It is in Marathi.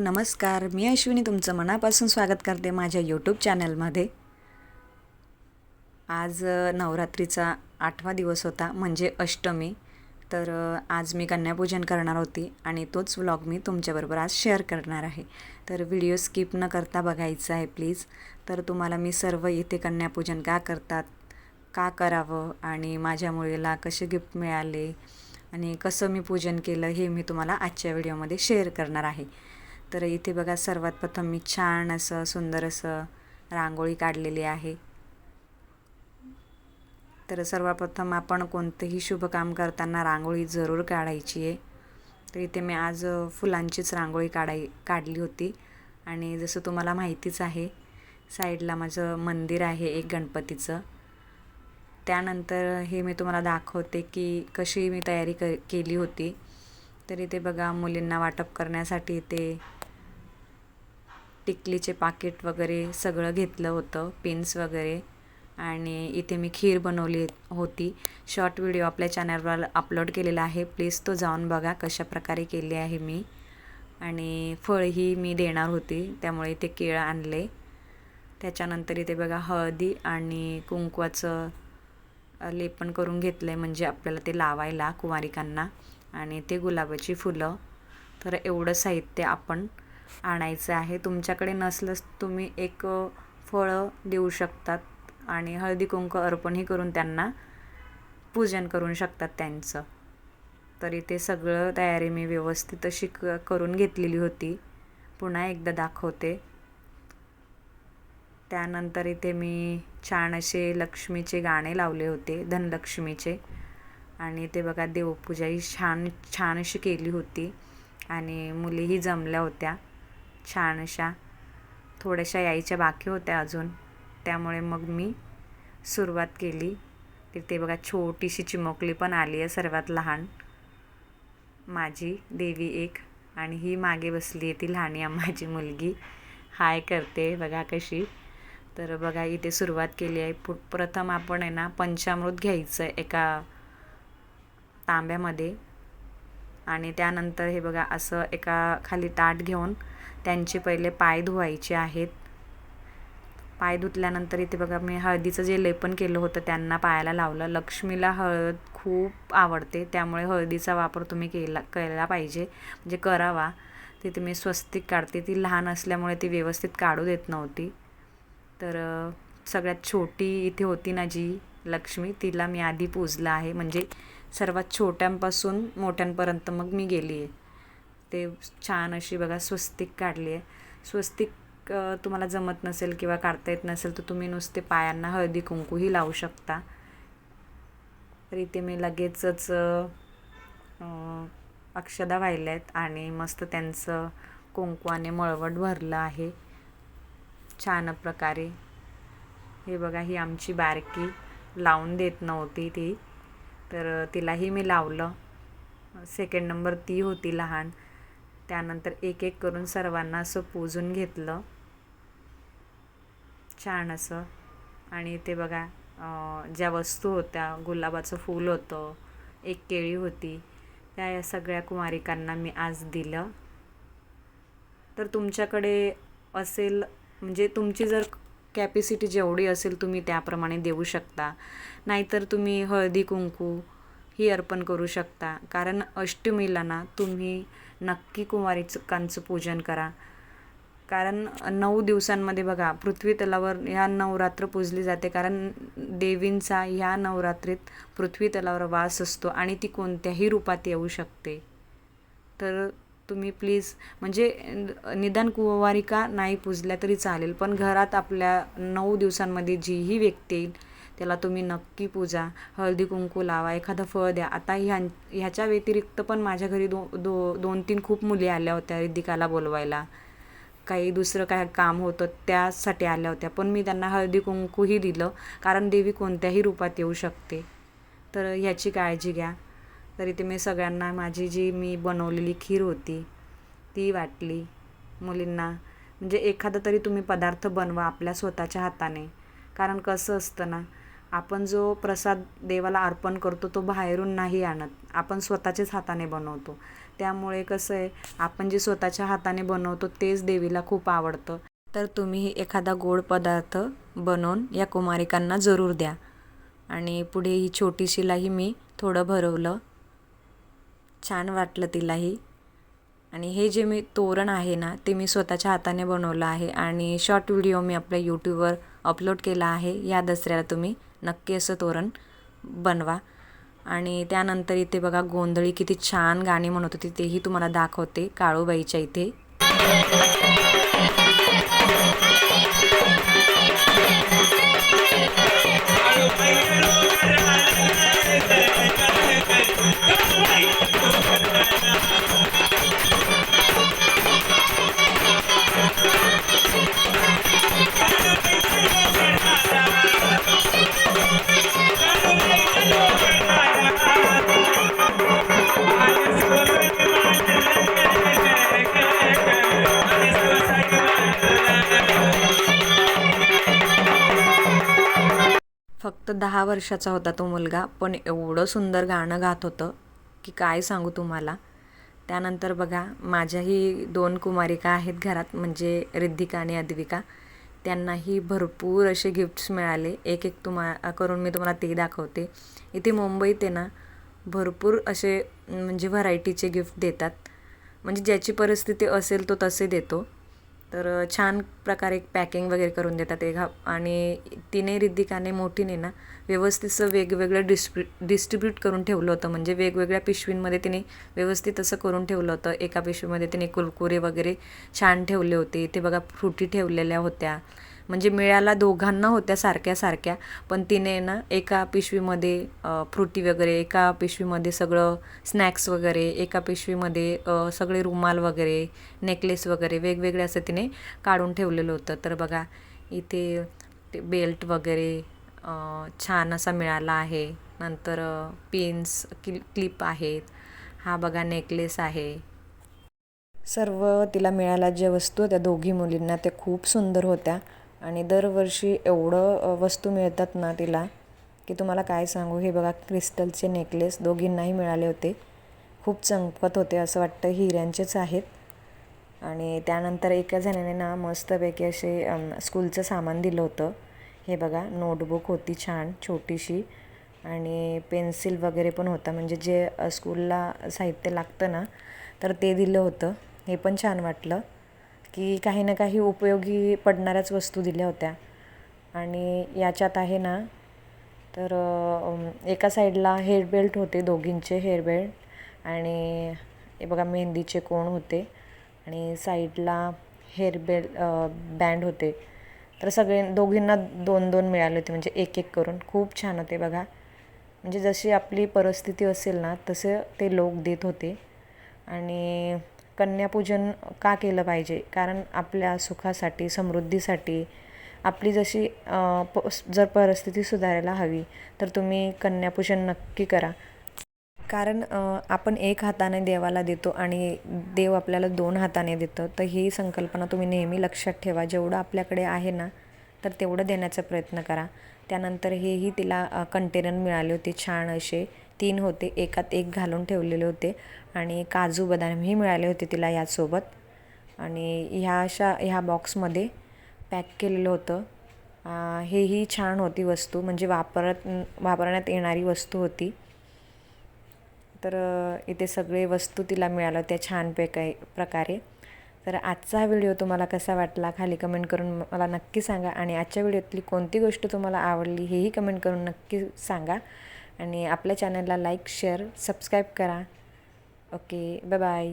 नमस्कार. मी अश्विनी तुमचं मनापासून स्वागत करते माझ्या यूट्यूब चॅनलमध्ये आज नवरात्रीचा आठवा दिवस होता म्हणजे अष्टमी. तर आज मी कन्यापूजन करणार होती आणि तोच व्लॉग मी तुमच्याबरोबर आज शेअर करणार आहे. तर व्हिडिओ स्किप न करता बघायचा आहे प्लीज तर तुम्हाला मी सर्व इथे कन्यापूजन का करतात का करावं आणि माझ्या मुलीला कसे गिफ्ट मिळाले आणि कसं मी पूजन केलं हे मी तुम्हाला आजच्या व्हिडिओमध्ये शेअर करणार आहे. तर इथे बघा सर्वात प्रथम मी छान असं सुंदर असं रांगोळी काढलेली आहे. तर सर्वप्रथम आपण कोणतंही शुभ काम करताना रांगोळी जरूर काढायची आहे. तर इथे मी आज फुलांचीच रांगोळी काढाय काढली होती. आणि जसं तुम्हाला माहितीच आहे साईडला माझं मंदिर आहे एक गणपतीचं. त्यानंतर हे मी तुम्हाला दाखवते की कशी मी तयारी क केली होती. तर इथे बघा मुलींना वाटप करण्यासाठी ते टिकलीचे पाकिट वगैरे सगळं घेतलं होतं पिन्स वगैरे. आणि इथे मी खीर बनवली होती. शॉर्ट व्हिडिओ आपल्या चॅनलवर अपलोड केलेला आहे. प्लीज तो जाऊन बघा कशा प्रकारे केली आहे मी. आणि फळही मी देणार होती त्यामुळे इथे केळं आणले. त्याच्यानंतर इथे बघा हळदी आणि कुंकवाचं लेपन करून घेतलं आहे म्हणजे आपल्याला ते लावायला कुमारिकांना आणि ते गुलाबाची फुलं. तर एवढं साहित्य आपण आणायचं आहे. तुमच्याकडे नसलंच तुम्ही एक फळं देऊ शकतात आणि हळदी कुंकू अर्पणही करून त्यांना पूजन करून शकतात त्यांचं. तर इथे सगळं तयारी मी व्यवस्थित अशी क करून घेतलेली होती. पुन्हा एकदा दाखवते. त्यानंतर इथे मी छान असे लक्ष्मीचे गाणे लावले होते धनलक्ष्मीचे. आणि ते बघा देवपूजाही छान छान अशी केली होती. आणि मुलीही जमल्या होत्या. छान अशा थोड्याशा यायच्या बाकी होत्या अजून. त्यामुळे मग मी सुरुवात केली. तिथे बघा छोटीशी चिमोकली पण आली आहे सर्वात लहान. माझी देवी एक आणि ही मागे बसली आहे ती लहानी आहे माझी मुलगी. हाय करते बघा कशी. तर बघा इथे सुरुवात केली आहे. पु प्रथम आपण आहे ना पंचामृत घ्यायचं आहे एका तांब्यामध्ये. आणि त्यानंतर हे बघा असं एका खाली ताट घेऊन त्यांचे पहिले पाय धुवायचे आहेत. पाय धुतल्यानंतर इथे बघा मी हळदीचं जे लेपन केलं होतं त्यांना पायाला लावलं. लक्ष्मीला हळद खूप आवडते त्यामुळे हळदीचा वापर तुम्ही केला केला पाहिजे. म्हणजे करावा. तिथे मी स्वस्तिक काढते. ती लहान असल्यामुळे ती व्यवस्थित काढू देत नव्हती. तर सगळ्यात छोटी इथे होती ना जी लक्ष्मी तिला मी आधी पूजलं आहे. म्हणजे सर्वात छोट्यांपासून मोठ्यांपर्यंत मग मी गेली आहे. ते छान अशी बघा स्वस्तिक काढली आहे. स्वस्तिक तुम्हाला जमत नसेल किंवा काढता येत नसेल तर तुम्ही नुसते पायांना हळदी कुंकूही लावू शकता. तर इथे मी लगेचच अक्षदा व्हायल्या आहेत आणि मस्त त्यांचं कुंकवाने मळवट भरलं आहे. छान प्रकारे. हे बघा ही आमची बारकी लावून देत नव्हती ती. तर तिलाही मी लावलं. सेकंड नंबर ती होती लहान. त्यानंतर एक एक करून सर्वांना असं पूजून घेतलं. छान असं. आणि ते बघा ज्या वस्तू होत्या गुलाबाचं फूल होतं एक केळी होती त्या या सगळ्या कुमारिकांना मी आज दिलं. तर तुमच्याकडे असेल म्हणजे तुमची जर कॅपॅसिटी जेवढी असेल तुम्ही त्याप्रमाणे देऊ शकता. नाहीतर तुम्ही हळदी कुंकू ही अर्पण करू शकता. कारण अष्टमीला ना तुम्ही नक्की कुमारिकांचं पूजन करा. कारण नऊ दिवसांमध्ये बघा पृथ्वी तलावर ह्या नवरात्र पूजली जाते. कारण देवींचा ह्या नवरात्रीत पृथ्वी तलावर वास असतो आणि ती कोणत्याही रूपात येऊ शकते. तर तुम्ही प्लीज म्हणजे निदान कुंवारिका नाही पूजल्या तरी चालेल पण घरात आपल्या नऊ दिवसांमध्ये जीही व्यक्ती येईल त्याला तुम्ही नक्की पूजा हळदी कुंकू लावा एखादं फळ द्या. आता ह्या ह्याच्या व्यतिरिक्त पण माझ्या घरी दो दो दोन तीन खूप मुली आल्या होत्या रिद्धिकाला बोलवायला. काही दुसरं काय काम होतं त्यासाठी आल्या होत्या पण मी त्यांना हळदी कुंकूही दिलं कारण देवी कोणत्याही रूपात येऊ शकते. तर ह्याची काळजी घ्या. तर इथे मी सगळ्यांना माझी जी मी बनवलेली खीर होती ती वाटली मुलींना. म्हणजे एखादा तरी तुम्ही पदार्थ बनवा आपल्या स्वतःच्या हाताने. कारण कसं असतं ना आपण जो प्रसाद देवाला अर्पण करतो तो बाहेरून नाही आणत. आपण स्वतःच्याच हाताने बनवतो. त्यामुळे कसं आहे आपण जे स्वतःच्या हाताने बनवतो तेच देवीला खूप आवडतं. तर तुम्ही एखादा गोड पदार्थ बनवून या कुमारिकांना जरूर द्या. आणि पुढे ही छोटीशीलाही मी थोडं भरवलं. छान वाटलं तिलाही. आणि हे जे मी तोरण आहे ना ते मी स्वतःच्या हाताने बनवलं आहे आणि शॉर्ट व्हिडिओ मी आपल्या यूट्यूबवर अपलोड केला आहे. या दसऱ्याला तुम्ही नक्की असं तोरण बनवा. आणि त्यानंतर इथे बघा गोंधळी किती छान गाणी म्हणत होती तेही तुम्हाला दाखवते काळूबाईच्या इथे. दहा वर्षाचा होता तो मुलगा. पण एवढं सुंदर गाणं गात होतं की काय सांगू तुम्हाला? त्यानंतर बघा माझ्याही दोन कुमारिका आहेत घरात म्हणजे रिद्धिका आणि अद्विका. त्यांनाही भरपूर असे गिफ्ट्स मिळाले. एक एक तुम्हा करून मी तुम्हाला ते दाखवते. इथे मुंबईत आहे ना भरपूर असे म्हणजे व्हरायटीचे गिफ्ट देतात. म्हणजे ज्याची परिस्थिती असेल तो तसे देतो. तर छान प्रकारे पॅकिंग वगैरे करून देतात एक आणि तिने रिद्धिकाने मोठीने ना व्यवस्थितचं वेगवेगळं डिस्ट्री डिस्ट्रीब्यूट करून ठेवलं होतं. म्हणजे वेगवेगळ्या पिशवींमध्ये तिने व्यवस्थित असं करून ठेवलं होतं. एका पिशवीमध्ये तिने कुरकुरे वगैरे छान ठेवले होते. ते बघा फ्रुटी ठेवलेल्या होत्या. म्हणजे मिळाला दोघांना होत्या सारख्या सारख्या पण तिने ना एका पिशवीमध्ये फ्रुटी वगैरे एका पिशवीमध्ये सगळं स्नॅक्स वगैरे एका पिशवीमध्ये सगळे रुमाल वगैरे नेकलेस वगैरे वेगवेगळे असं तिने काढून ठेवलेलं होतं. तर बघा इथे ते बेल्ट वगैरे छान असा मिळाला आहे. नंतर पिन्स क्लि क्लिप आहेत. हा बघा नेकलेस आहे. सर्व तिला मिळाल्या ज्या वस्तू त्या दोघी मुलींना त्या खूप सुंदर होत्या. आणि दरवर्षी एवढं वस्तू मिळतात ना तिला की तुम्हाला काय सांगू? हे बघा क्रिस्टलचे नेकलेस दोघींनाही मिळाले होते. खूप चमकत होते असं वाटतं हिऱ्यांचेच आहेत. आणि त्यानंतर एका जणाने ना मस्तपैकी असे स्कूलचं सामान दिलं होतं. हे बघा नोटबुक होती छान छोटीशी. आणि पेन्सिल वगैरे पण होता. म्हणजे जे स्कूलला साहित्य लागतं ना तर ते दिलं होतं. हे पण छान वाटलं. की काही ना काही उपयोगी पडणाऱ्याच वस्तू दिल्या होत्या. आणि याच्यात आहे ना तर एका साईडला हेअर बेल्ट होते दोघींचे हेअर बेल्ट आणि हे बघा मेहंदीचे कोण होते. आणि साईडला हेअर बेल बँड होते. तर सगळे दोघींना दोन दोन मिळाले होते. म्हणजे एक एक करून. खूप छान होते बघा. म्हणजे जशी आपली परिस्थिती असेल ना तसे ते लोक देत होते. आणि कन्यापूजन का केलं पाहिजे? कारण आपल्या सुखासाठी समृद्धीसाठी आपली जशी प जर परिस्थिती सुधारायला हवी तर तुम्ही कन्यापूजन नक्की करा. कारण आपण एक हाताने देवाला देतो आणि देव आपल्याला दोन हाताने देतो तर ही संकल्पना तुम्ही नेहमी लक्षात ठेवा. जेवढं आपल्याकडे आहे ना तर तेवढं देण्याचा प्रयत्न करा. त्यानंतर हेही तिला कंटेनर मिळाले होते छान असे. तीन होते. एकात एक घालून ठेवलेले होते आणि काजू बदामही मिळाले होते तिला यासोबत. आणि ह्या अशा ह्या बॉक्समध्ये पॅक केलेलं होतं. हेही छान होती वस्तू. म्हणजे वापरत वापरण्यात येणारी वस्तू होती. तर इथे सगळे वस्तू तिला मिळाल्या होत्या छान पेका प्रकारे. तर आजचा व्हिडिओ तुम्हाला कसा वाटला खाली कमेंट करून मला नक्की सांगा. आणि आजच्या व्हिडिओतली कोणती गोष्ट तुम्हाला आवडली हेही कमेंट करून नक्की सांगा. आणि आपल्या चॅनलला लाईक शेअर सबस्क्राईब करा. Okay bye bye